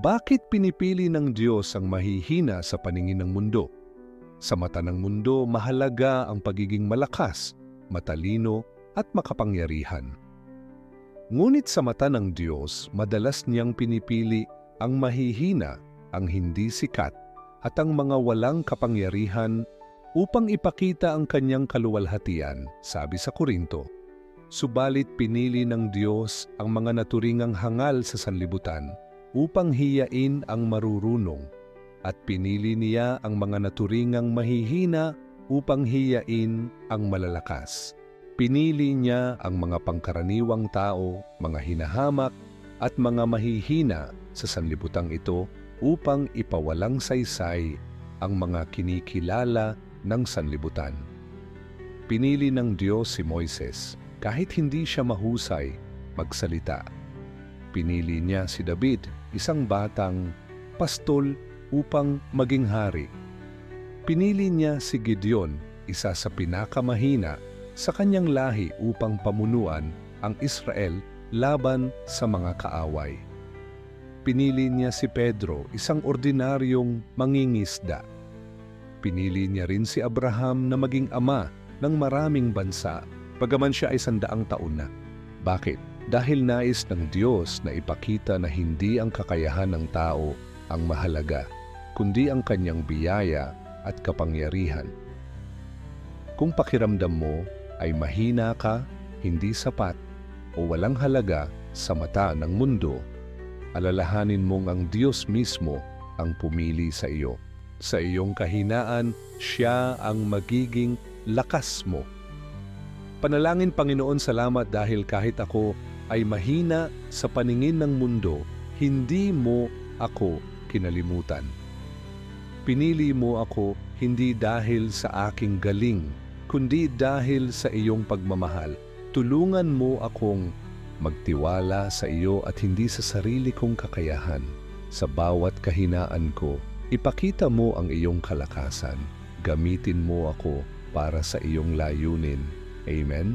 Bakit pinipili ng Diyos ang mahihina sa paningin ng mundo? Sa mata ng mundo, mahalaga ang pagiging malakas, matalino, at makapangyarihan. Ngunit sa mata ng Diyos, madalas niyang pinipili ang mahihina, ang hindi sikat, at ang mga walang kapangyarihan upang ipakita ang kanyang kaluwalhatian, sabi sa Korinto. Subalit pinili ng Diyos ang mga naturingang hangal sa sanlibutan upang hiyain ang marurunong at pinili niya ang mga naturingang mahihina upang hiyain ang malalakas. Pinili niya ang mga pangkaraniwang tao, mga hinahamak at mga mahihina sa sanlibutang ito upang ipawalang saysay ang mga kinikilala ng sanlibutan. Pinili ng Diyos si Moises kahit hindi siya mahusay magsalita. Pinili niya si David, isang batang pastol upang maging hari. Pinili niya si Gideon, isa sa pinakamahina sa kanyang lahi upang pamunuan ang Israel laban sa mga kaaway. Pinili niya si Pedro, isang ordinaryong mangingisda. Pinili niya rin si Abraham na maging ama ng maraming bansa, bagaman siya ay sandaang taon na. Bakit? Dahil nais ng Diyos na ipakita na hindi ang kakayahan ng tao ang mahalaga, kundi ang kanyang biyaya at kapangyarihan. Kung pakiramdam mo ay mahina ka, hindi sapat, o walang halaga sa mata ng mundo, alalahanin mong ang Diyos mismo ang pumili sa iyo. Sa iyong kahinaan, siya ang magiging lakas mo. Panalangin Panginoon salamat dahil kahit ako ay mahina sa paningin ng mundo, hindi mo ako kinalimutan. Pinili mo ako hindi dahil sa aking galing, kundi dahil sa iyong pagmamahal. Tulungan mo akong magtiwala sa iyo at hindi sa sarili kong kakayahan. Sa bawat kahinaan ko, ipakita mo ang iyong kalakasan. Gamitin mo ako para sa iyong layunin. Amen?